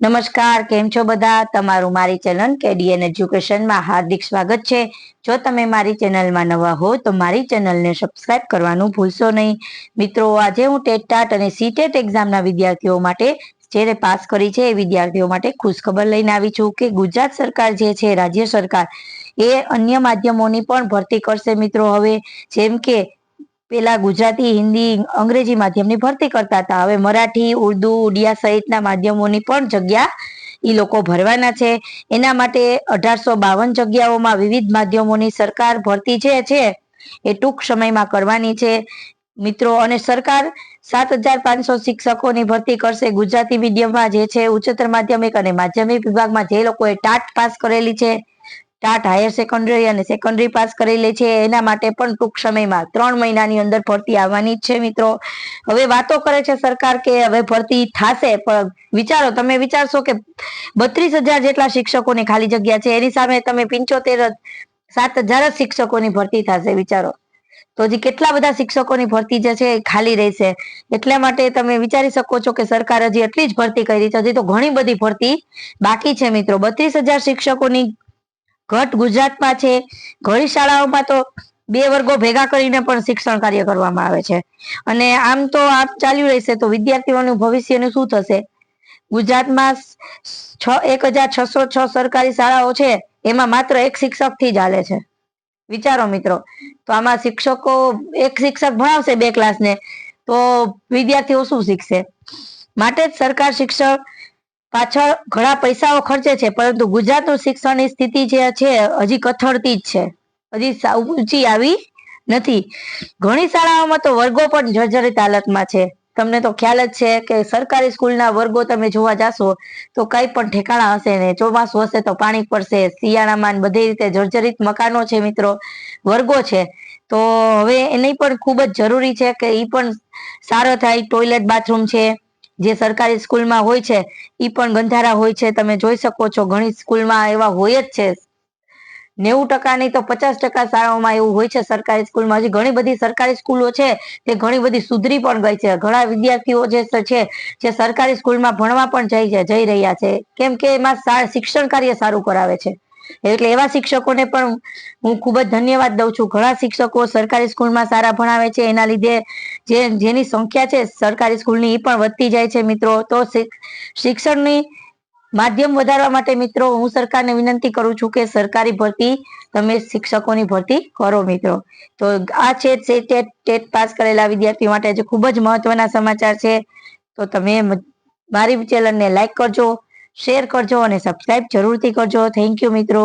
નમસ્કાર, કેમ છો બધા? તમારું મારી ચેનલ કેડીએન એજ્યુકેશનમાં હાર્દિક સ્વાગત છે. જો તમે મારી ચેનલમાં નવા હો, તો મારી ચેનલને સબસ્ક્રાઇબ કરવાનું ભૂલશો નહીં. મિત્રો, આજે હું ટેટ ટાટ અને સીટેટ એક્ઝામના વિદ્યાર્થીઓ માટે જેને પાસ કરી છે, એ વિદ્યાર્થીઓ માટે ખુશખબર લઈને આવી છું કે ગુજરાત સરકાર જે છે, રાજ્ય સરકાર, એ અન્ય માધ્યમોની પણ ભરતી કરશે મિત્રો હવે. જેમ કે પેલા ગુજરાતી, હિન્દી, અંગ્રેજી માધ્યમની ભરતી કરતા હતા. હવે મરાઠી, ઉર્દુ, ઉડિયા સહિતના માધ્યમોની પણ જગ્યા એ લોકો ભરવાના છે. એના માટે અઢારસો બાવન જગ્યાઓમાં વિવિધ માધ્યમોની સરકાર ભરતી જે છે, એ ટૂંક સમયમાં કરવાની છે. મિત્રો, અને સરકાર સાત હજાર પાંચસો શિક્ષકોની ભરતી કરશે. ગુજરાતી મીડિયમમાં જે છે, ઉચ્ચતર માધ્યમિક અને માધ્યમિક વિભાગમાં જે લોકોએ ટાટ પાસ કરેલી છે ટાટ હાયર સેકન્ડરી અને સેકન્ડરી પાસ કરેલી છે. એના માટે પણ ટૂંક સમયમાં ત્રણ મહિનાની અંદર ભરતી આવવાની જ છે મિત્રો. હવે વાતો કરે છે સરકાર કે હવે ભરતી થશે, પણ વિચારો, તમે વિચારશો કે બત્રીસ હજાર જેટલા શિક્ષકોની ખાલી જગ્યા છે. એની સામે તમે પિંચોતેર સાત હજાર જ શિક્ષકોની ભરતી થશે, વિચારો. તો હજી કેટલા બધા શિક્ષકોની ભરતી જે છે એ ખાલી રહેશે? એટલા માટે તમે વિચારી શકો છો કે સરકાર હજી એટલી જ ભરતી કરી છે. હજી તો ઘણી બધી ભરતી બાકી છે મિત્રો. બત્રીસ હજાર શિક્ષકોની ઘટ ગુજરાતમાં છે. ઘણી શાળાઓમાં તો બે વર્ગો ભેગા કરીને પણ શિક્ષણ કાર્ય કરવામાં આવે છે. અને આમ તો આપ ચાલ્યું રહેશે તો વિદ્યાર્થીઓનું ભવિષ્યનું શું થશે? ગુજરાતમાં છ, એક હજાર છસો છ સરકારી શાળાઓ છે. એમાં માત્ર એક શિક્ષકથી જ હાલે છે. વિચારો મિત્રો. તો આમાં શિક્ષકો, એક શિક્ષક ભણાવશે બે ક્લાસને, તો વિદ્યાર્થીઓ શું શીખશે? માટે જ સરકાર શિક્ષક પાછળ ઘણા પૈસાઓ ખર્ચે છે, પરંતુ ગુજરાતનું શિક્ષણની સ્થિતિ જે છે, હજી કથળતી જ છે. હજી સાવ ઊંચી આવી નથી. ઘણી શાળાઓમાં તો વર્ગો પણ જર્જરિત હાલતમાં છે. તમને તો ખ્યાલ જ છે કે સરકારી સ્કૂલના વર્ગો તમે જોવા જાશો, તો કઈ પણ ઠેકાણા હશે ને ચોમાસું હશે તો પાણી પડશે. શિયાળામાં બધી રીતે જર્જરિત મકાનો છે મિત્રો, વર્ગો છે. તો હવે એની પણ ખૂબ જ જરૂરી છે કે એ પણ સારો થાય. ટોયલેટ, બાથરૂમ છે. જે સરકારી સ્કૂલમાં હોય છે એ પણ ગંધારા હોય છે. તમે જોઈ શકો છો, ઘણી સ્કૂલમાં એવા હોય જ છે. નેવું ટકા નહીં તો પચાસ ટકા શાળાઓમાં એવું હોય છે સરકારી સ્કૂલમાં. હજી ઘણી બધી સરકારી સ્કૂલો છે, તે ઘણી બધી સુધરી પણ ગઈ છે. ઘણા વિદ્યાર્થીઓ જે છે જે સરકારી સ્કૂલમાં ભણવા પણ જઈ જઈ રહ્યા છે. કેમ કે એમાં શિક્ષણ કાર્ય સારું કરાવે છે. એટલે એવા શિક્ષકોને પણ હું ખૂબ જ ધન્યવાદ દઉં છું. ઘણા શિક્ષકો સરકારી સ્કૂલમાં સારા ભણાવે છે. એના લીધે જે, જેની સંખ્યા છે સરકારી સ્કૂલની એ પણ વધતી જાય છે મિત્રો. તો શિક્ષણની માધ્યમ વધારવા માટે મિત્રો હું સરકારને વિનંતી કરું છું કે સરકારી ભરતી તમે શિક્ષકોની ભરતી કરો મિત્રો. તો આ છે ટેટ ટેટ પાસ કરેલા વિદ્યાર્થીઓ માટે જે ખૂબ જ મહત્વના સમાચાર છે. તો તમે મારી ચેનલને લાઈક કરજો. શેર કરજો અને સબસ્ક્રાઈબ જરૂરથી કરજો. થેન્ક યુ મિત્રો.